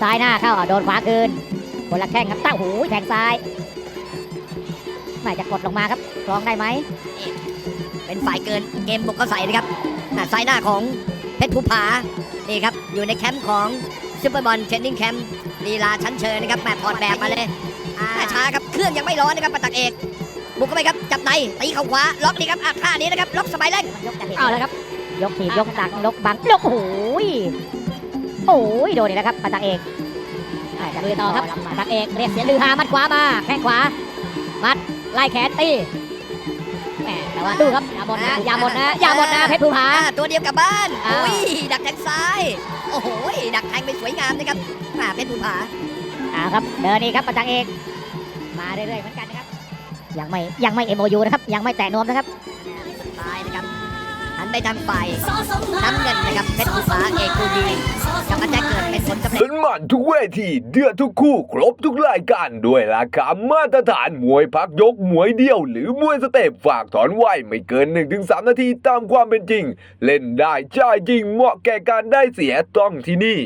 ซ้ายหน้าเข้าเอาโดนขวาคืนคนละแข้งครับตั้งหูแข้งซ้ายไม่จะกดลงมาครับคลองได้ไหม เป็นฝ่ายเกินเกมบุกเข้าใส่นะครับอะซ้ายหน้าของเพชรภูผา นี่ครับ อยู่ในแคมป์ของซูเปอร์บอลเทรนนิ่งแคมป์ลีลาชั้นเชิญนะครับแม่ถอดแบบมาเลยอ่าช้าครับ เครื่องยังไม่ร้อนนะครับปะตักเอก บุกเข้าไปครับ จับในตีเข่าขวา ล็อกนี่ครับอะท่านี้นะครับ ล็อกสบายเล่งเอาแล้วครับ ยกถีบยกตักยกบังยกโอ้โหย โอ้ยโดนอีกแล้วครับปาตักเอกอ่าจะลุยต่อครับปาตักเอกเรียกเสียงลือฮามัดขวามาแข้งขวา มัดไล่แขนตีแหมแต่ว่าดูครับอย่าหมดนะอย่าหมดนะอย่าหมดนะเพชรภูผาอ่าตัวเดียวกลับบ้านอ้าวอุ้ยดักแทงซ้ายโอ้โหดักแทงเป็นสวยงามนะครับอ่าเพชรภูผาเอาครับเดินนี่ครับปาตักเอกมาเรื่อยๆเหมือนกันนะครับยังไม่ยังไม่ MOU นะครับยังไม่แตะนวมนะครับสุดท้ายนะครับ หันไปทางฝ่ายน้ำเงินนะครับเพชรอุสาเอกกูดีกับอาจารย์เกิดเป็นผลกำเนิดสนมันทุกเวทีเดือดทุกคู่ครบทุกรายการด้วยราคามาตรฐานมวยพักยกมวยเดียว หรือมวยสเต็ปฝากถอนไหวไม่เกิน 1-3 นาทีตามความเป็นจริง เล่นได้จ่ายจริงเหมาะแก่การได้เสียต้องที่นี่